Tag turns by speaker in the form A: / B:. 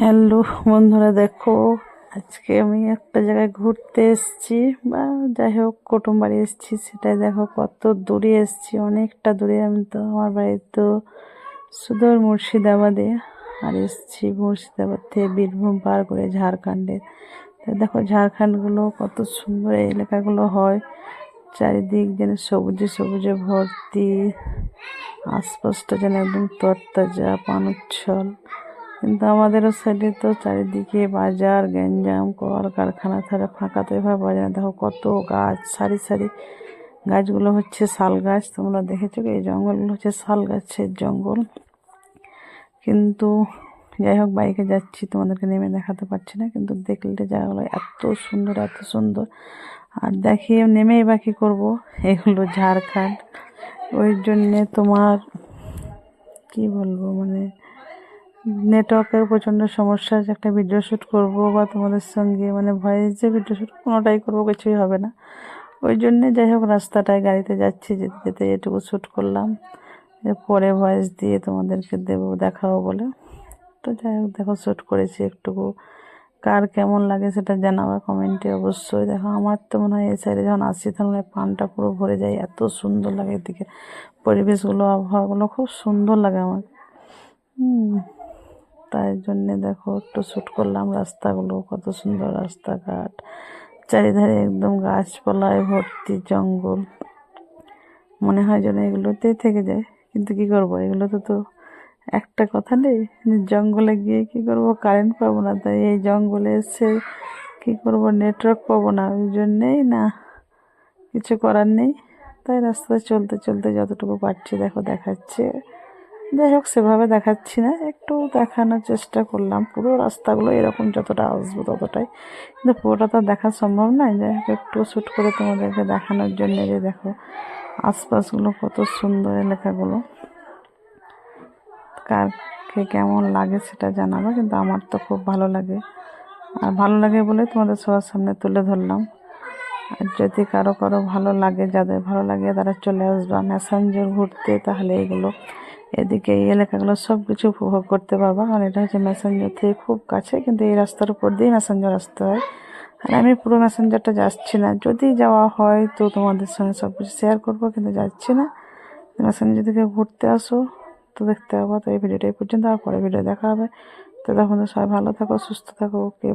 A: Hello, বন্ধুরা দেখো, আজকে আমি একটা জায়গায় ঘুরতে এসেছি, বা যাই হোক, কুটুম বাড়ি এসেছি, সেটাই দেখো, কত দূরে এসেছি, অনেকটা দূরে। আমি তো আমার বাড়ি তো সুদূর মুর্শিদাবাদে, আর এসেছি মুর্শিদাবাদ থেকে বীরভূম পার করে ঝাড়খণ্ডে। তো দেখো, ঝাড়খণ্ডগুলো কত সুন্দর, এই এলাকাগুলো হয়, চারিদিক যেন সবুজে সবুজে ভর্তি, আশপাশটা যেন একদম তরতাজা, পানুচ্ছল। কিন্তু আমাদেরও সাইডে তো চারিদিকে বাজার, গ্যাঞ্জাম কল কারখানা ফাঁকা তো এভাবে বাজার দেখো কত গাছ, সারি সারি গাছগুলো হচ্ছে শাল গাছ, তোমরা দেখেছ এই জঙ্গলগুলো হচ্ছে শাল গাছের জঙ্গল। কিন্তু যাই হোক, বাইকে যাচ্ছি, তোমাদেরকে নেমে দেখাতে পারছি না, কিন্তু দেখলে জায়গাগুলো এত সুন্দর এত সুন্দর। আর দেখিয়ে নেমেই বা কী করব? এগুলো ঝাড়খণ্ড। ওই জন্যে তোমার, কি বলব মানে নেটওয়ার্কের প্রচণ্ড সমস্যা আছে একটা ভিডিও শ্যুট করব বা তোমাদের সঙ্গে মানে ভয়েস যে ভিডিও শ্যুট কোনোটাই করব কিছুই হবে না। ওই জন্যে যাই হোক, রাস্তাটায় গাড়িতে যাচ্ছি, যেতে যেতে এটুকু শ্যুট করলাম। পরে ভয়েস দিয়ে তোমাদেরকে দেবো, দেখাবো বলে। তো যাই হোক, দেখো শ্যুট করেছি একটুকু। কার কেমন লাগে সেটা জানাবা কমেন্টে অবশ্যই। দেখো, আমার তো মনে হয় এই সাইডে যখন আসি, তখন পানটা পুরো ভরে যায়। এত সুন্দর লাগে এদিকে। পরিবেশগুলো, আবহাওয়াগুলো খুব সুন্দর লাগে আমার। হুম। তাই জন্যে দেখো একটু শ্যুট করলাম রাস্তাগুলো, কত সুন্দর রাস্তাঘাট। চারিধারে একদম গাছপালায় ভর্তি জঙ্গল। মনে হয় যেন এগুলোতেই থেকে যায়, কিন্তু কি করব? এগুলোতে তো একটা কথা নেই, জঙ্গলে গিয়ে কি করব? কারেন্ট পাবো না, তাই এই জঙ্গলে এসে কি করব? নেটওয়ার্ক পাবো না, ওই জন্যেই না, কিছু করার নেই। তাই রাস্তায় চলতে চলতে যতটুকু পারছি দেখো দেখাচ্ছে। যাই হোক, সেভাবে দেখাচ্ছি না, একটু দেখানোর চেষ্টা করলাম। পুরো রাস্তাগুলো এরকম যতটা আসব ততটাই। কিন্তু পুরোটা তো দেখা সম্ভব নয়। যাই হোক, একটু শ্যুট করে তোমাদেরকে দেখানোর জন্য যে দেখো, আশপাশগুলো কত সুন্দর এলাকাগুলো। কারকে কেমন লাগে সেটা জানাব, কিন্তু আমার তো খুব ভালো লাগে। আর ভালো লাগে বলে তোমাদের সবার সামনে তুলে ধরলাম। আর যদি কারও কারও ভালো লাগে, যাদের ভালো লাগে তারা চলে আসবা। ম্যাসেঞ্জার ঘুরতে, তাহলে এগুলো এদিকে এই এলাকাগুলো সব কিছু উপভোগ করতে পারবা কারণ এটা হচ্ছে ম্যাসেঞ্জার থেকে খুব কাছে, কিন্তু এই রাস্তার উপর দিয়েই ম্যাসেঞ্জার আসতে হয়। আর আমি পুরো ম্যাসেঞ্জারটা যাচ্ছি না। যদি যাওয়া হয় তো তোমাদের সঙ্গে সব কিছু শেয়ার করব, কিন্তু যাচ্ছি না। ম্যাসেঞ্জার থেকে ঘুরতে আসো তো দেখতে পাবো। তো এই ভিডিওটা এই পর্যন্ত, আর পরে ভিডিও দেখা হবে। তো তখন সবাই ভালো থাকো, সুস্থ থাকো। ওকে